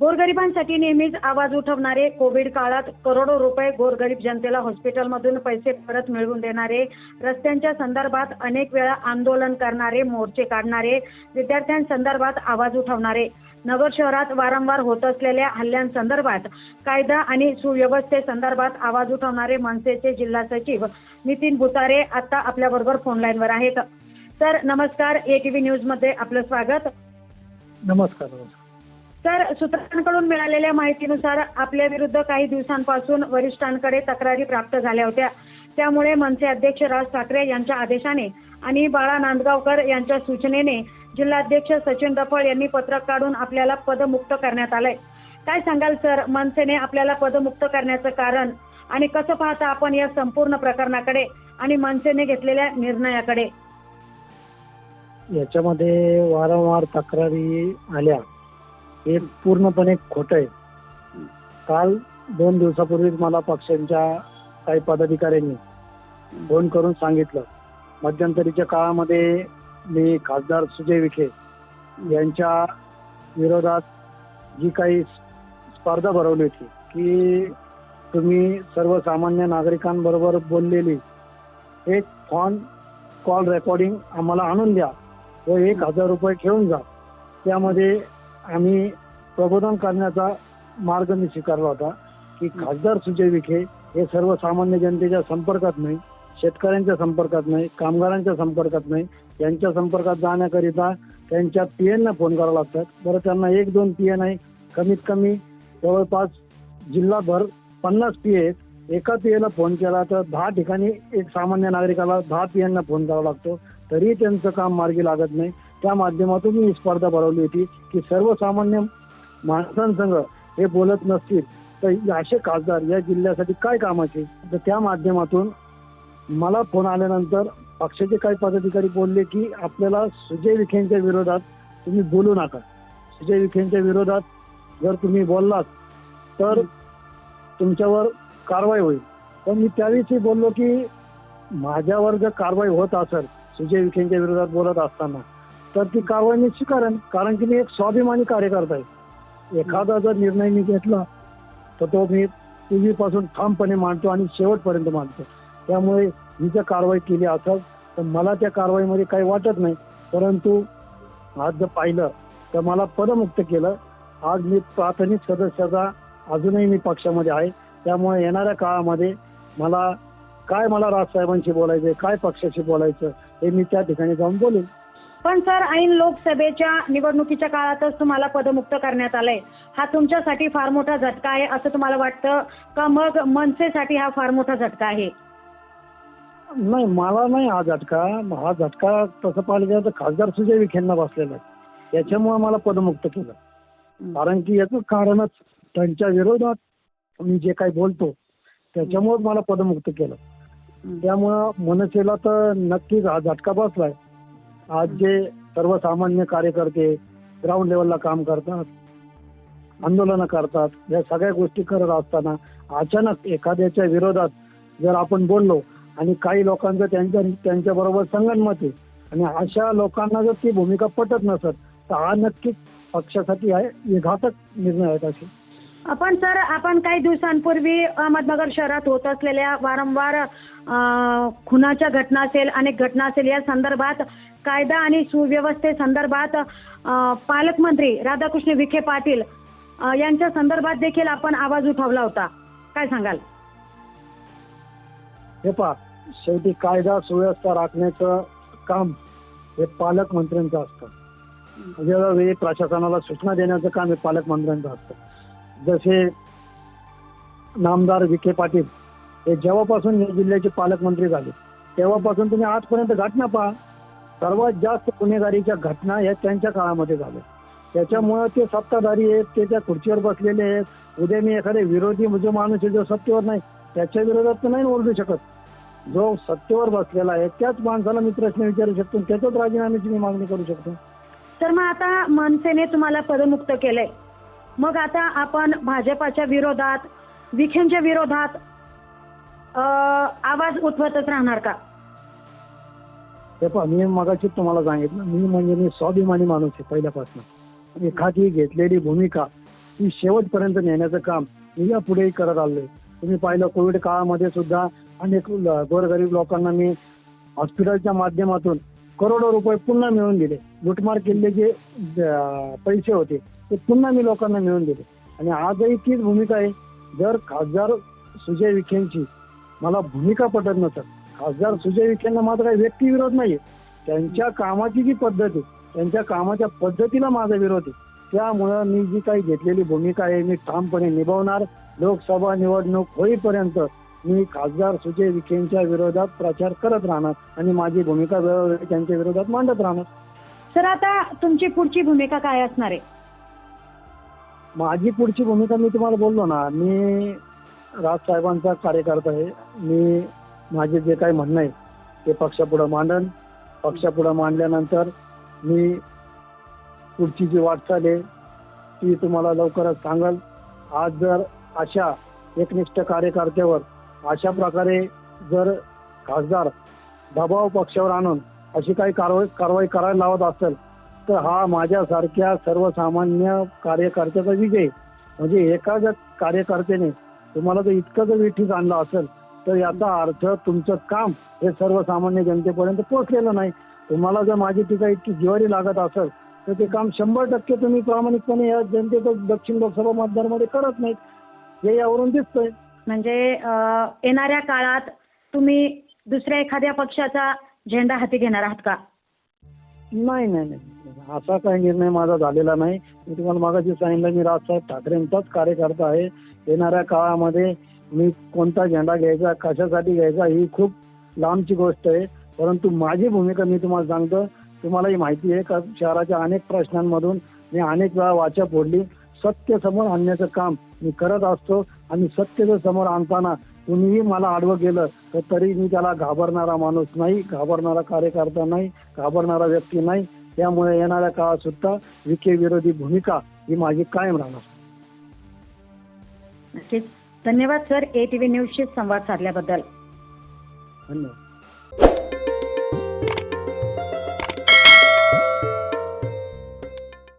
गोरगरिबांसाठी नेहमीच आवाज उठवणारे कोविड काळात करोडो रुपये गोरगरीब जनतेला हॉस्पिटलमधून पैसे परत मिळवून देणारे रस्त्यांच्या संदर्भात अनेक वेळा आंदोलन करणारे मोर्चे काढणारे विद्यार्थ्यांसंदर्भात आवाज उठवणारे. नगर शहरात वारंवार होत असलेल्या हल्ल्यांसंदर्भात कायदा आणि सुव्यवस्थेसंदर्भात आवाज उठवणारे मनसेचे जिल्हा सचिव नितीन भुतारे आता आपल्याबरोबर फोन लाईनवर आहेत. सर नमस्कार. ए टीव्ही न्यूजमध्ये आपलं स्वागत. नमस्कार नमस्कार. तर सूत्रांकडून मिळालेल्या माहितीनुसार आपल्या विरुद्ध काही दिवसांपासून वरिष्ठांकडे तक्रारी प्राप्त झाल्या होत्या. त्यामुळे मनसे अध्यक्ष राज ठाकरे यांच्या आदेशाने आणि बाळा नांदगावकर यांच्या सूचनेने जिल्हाध्यक्ष सचिन रफळ यांनी पत्रक काढून आपल्याला पदमुक्त करण्यात आलंय. काय सांगाल सर? मनसेने आपल्याला पदमुक्त करण्याचं कारण आणि कसं पाहता आपण या संपूर्ण प्रकरणाकडे आणि मनसेने घेतलेल्या निर्णयाकडे? याच्यामध्ये वारंवार तक्रारी आल्या. हे पूर्णपणे खोट आहे. काल दोन दिवसापूर्वीच मला पक्षांच्या काही पदाधिकाऱ्यांनी फोन करून सांगितलं. मध्यंतरीच्या काळामध्ये मी खासदार सुजय विखे यांच्या विरोधात जी काही स्पर्धा भरवली होती की तुम्ही सर्वसामान्य नागरिकांबरोबर बोललेली एक फोन कॉल रेकॉर्डिंग आम्हाला आणून द्या व एक हजार रुपये ठेवून जा. त्यामध्ये आम्ही प्रबोधन करण्याचा मार्ग मी स्वीकारला होता की खासदार सुजय विखे हे सर्वसामान्य जनतेच्या संपर्कात नाही शेतकऱ्यांच्या संपर्कात नाही कामगारांच्या संपर्कात नाही यांच्या संपर्कात जाण्याकरिता त्यांच्या पी एनना फोन करावा लागतात. बरं त्यांना एक दोन पी एन आहे. कमीत कमी जवळपास जिल्हाभर पन्नास पी आहेत. एका पी ला फोन केला तर दहा ठिकाणी एक सामान्य नागरिकाला दहा पी ना फोन करावा लागतो. तरी त्यांचं काम मार्गी लागत नाही. त्या माध्यमातून मी ही स्पर्धा भरवली होती की सर्वसामान्य माणसांसंग हे बोलत नसतील तर असे खासदार या जिल्ह्यासाठी काय कामाचे तर त्या माध्यमातून मला फोन आल्यानंतर पक्षाचे काही पदाधिकारी बोलले की आपल्याला सुजय विखेंच्या विरोधात तुम्ही बोलू नका. सुजय विखेंच्या विरोधात जर तुम्ही बोललात तर तुमच्यावर कारवाई होईल. पण मी त्यावेळी बोललो की माझ्यावर जर कारवाई होत असेल सुजय विखेंच्या विरोधात बोलत असताना तर ती कारवाई मी स्वीकारेन कारण की मी एक स्वाभिमानी कार्यकर्ता आहे. एखादा जर निर्णय मी घेतला तर तो मी पूर्वीपासून ठामपणे मांडतो आणि शेवटपर्यंत मांडतो. त्यामुळे ही जर कारवाई केली असेल तर मला त्या कारवाईमध्ये काही वाटत नाही. परंतु आज जर पाहिलं तर मला पदमुक्त केलं. आज मी प्राथमिक सदस्याचा अजूनही मी पक्षामध्ये आहे. त्यामुळे येणाऱ्या काळामध्ये मला काय मला राजसाहेबांशी बोलायचं काय पक्षाशी बोलायचं हे मी त्या ठिकाणी जाऊन बोलेन. पण सर ऐन लोकसभेच्या निवडणुकीच्या काळातच तुम्हाला पदमुक्त करण्यात आलंय. हा तुमच्यासाठी फार मोठा झटका आहे असं तुम्हाला वाटतं का? मग मनसेसाठी हा फार मोठा झटका आहे. नाही मला नाही हा झटका. हा झटका तसं पाहिलं गेलं तर खासदार सुजय विखेंना बसलेला आहे. त्याच्यामुळे मला पदमुक्त केलं. कारण की याचं कारणच त्यांच्या विरोधात मी जे काही बोलतो त्याच्यामुळे मला पदमुक्त केलं. त्यामुळं मनसेला तर नक्कीच हा झटका बसलाय. आज जे सर्वसामान्य कार्यकर्ते ग्राउंड लेवलला काम करतात आंदोलनं करतात या सगळ्या गोष्टी करत असताना अचानक एखाद्याच्या विरोधात जर आपण बोललो आणि काही लोकांचं त्यांच्या त्यांच्या बरोबर संगणमत आहे आणि अशा लोकांना जर ती भूमिका पटत नसत तर हा नक्कीच पक्षासाठी आहे हे घातक निर्णय आहेत असे आपण सर आपण काही दिवसांपूर्वी अहमदनगर शहरात होत असलेल्या वारंवार खुनाच्या घटना असेल अनेक घटना असेल या संदर्भात कायदा आणि सुव्यवस्थे संदर्भात पालकमंत्री राधाकृष्ण विखे पाटील यांच्या संदर्भात देखील आपण आवाज उठवला होता. काय सांगाल? हे पा शेवटी कायदा सुव्यवस्था राखण्याचं काम हे पालकमंत्र्यांचं असतं. म्हणजे वेळोवेळी प्रशासनाला सूचना देण्याचं काम हे पालकमंत्र्यांचं असतं. जसे नामदार विखे पाटील हे जेव्हापासून या जिल्ह्याचे पालकमंत्री झाले तेव्हापासून तुम्ही आजपर्यंत घटना पहा. सर्वात जास्त गुन्हेगारीच्या घटना ह्या त्यांच्या काळामध्ये झाल्या. त्याच्यामुळं ते सत्ताधारी आहेत ते त्या खुर्चीवर बसलेले आहेत. उद्या मी एखादे विरोधी जो माणूस आहे जो सत्तेवर नाही त्याच्या विरोधात तर नाही ओरडू शकत. जो सत्तेवर बसलेला आहे त्याच माणसाला मी प्रश्न विचारू शकतो त्याच्याच राजीनाम्याची मी मागणी करू शकतो. तर मग आता मनसेने तुम्हाला पदमुक्त केलंय. मग आता आपण भाजपाच्या विरोधात विखेंच्या विरोधात आवाज उठवतच राहणार का? हे पहा मी मगाशीच तुम्हाला सांगितलं मी म्हणजे मी स्वाभिमानी माणूस आहे पहिल्यापासून. एखादी घेतलेली भूमिका ही शेवटपर्यंत नेण्याचं काम मी यापुढेही करत आलोय. तुम्ही पाहिलं कोविड काळामध्ये सुद्धा अनेक ल- गोरगरीब लोकांना मी हॉस्पिटलच्या माध्यमातून करोडो रुपये पुन्हा मिळवून दिले. लुटमार केलेले जे पैसे होते ते पुन्हा मी लोकांना मिळवून दिले. आणि आजही तीच भूमिका आहे. जर खासदार सुजय विखेंची मला भूमिका पटत नसत खासदार सुजय विखेंना माझा काही व्यक्तिविरोध नाहीये. त्यांच्या कामाची जी पद्धत आहे त्यांच्या कामाच्या पद्धतीला माझा विरोध आहे. त्यामुळं मी जी काही घेतलेली भूमिका आहे मी ठामपणे निभावणार. लोकसभा निवडणूक होईपर्यंत मी खासदार सुजय विखेंच्या विरोधात प्रचार करत राहणार आणि माझी भूमिका वेळोवेळी त्यांच्या विरोधात मांडत राहणार. सर आता तुमची पुढची भूमिका काय असणार आहे? माझी पुढची भूमिका मी तुम्हाला बोललो ना मी राजसाहेबांचा कार्यकर्ता आहे. मी माझे जे काही म्हणणं आहे ते पक्षापुढं मांडन. पक्षापुढं मांडल्यानंतर मी पुढची जी वाटचाल आहे ती तुम्हाला लवकरच सांगाल. आज जर अशा एकनिष्ठ कार्यकर्त्यावर अशा प्रकारे जर खासदार दबाव पक्षावर आणून अशी काही कारवाई कारवाई करायला लावत असेल तर हा माझ्यासारख्या सर्वसामान्य कार्यकर्त्याचा विजय म्हणजे एका जर कार्यकर्त्याने तुम्हाला जर इतकं जर विठीत आणलं असेल तर याचा अर्थ तुमचं काम हे सर्वसामान्य जनतेपर्यंत पोहोचलेलं नाही. तुम्हाला जर माझी टीका इतकी जिवारी लागत असेल तर ते काम शंभर टक्के तुम्ही प्रामाणिकपणे या जनतेचं दक्षिण लोकसभा मतदारमध्ये करत नाहीत. हे यावरून दिसतंय. म्हणजे येणाऱ्या काळात तुम्ही दुसऱ्या एखाद्या पक्षाचा झेंडा हाती घेणार आहात का? नाही नाही नाही. असा काही निर्णय माझा झालेला नाही. मी तुम्हाला मागाशी सांगितलं मी राजसाहेब ठाकरेंचाच कार्यकर्ता आहे. येणाऱ्या काळामध्ये मी कोणता झेंडा घ्यायचा कशासाठी घ्यायचा ही खूप लांबची गोष्ट आहे. परंतु माझी भूमिका मी तुम्हाला सांगतो तुम्हालाही माहिती आहे का शहराच्या अनेक प्रश्नांमधून मी अनेक वेळा वाचा फोडली. सत्य समोर आणण्याचं काम मी करत असतो आणि सत्य जर समोर आणताना कुणीही मला आडवं गेलं तर तरी मी त्याला घाबरणारा माणूस नाही घाबरणारा कार्यकर्ता नाही घाबरणारा व्यक्ती नाही. त्यामुळे येणाऱ्या काळात सुद्धा विखे विरोधी भूमिका ही माझी कायम राहणार. धन्यवाद सर. ए टी व्ही न्यूजशी संवाद साधल्याबद्दल. धन्यवाद.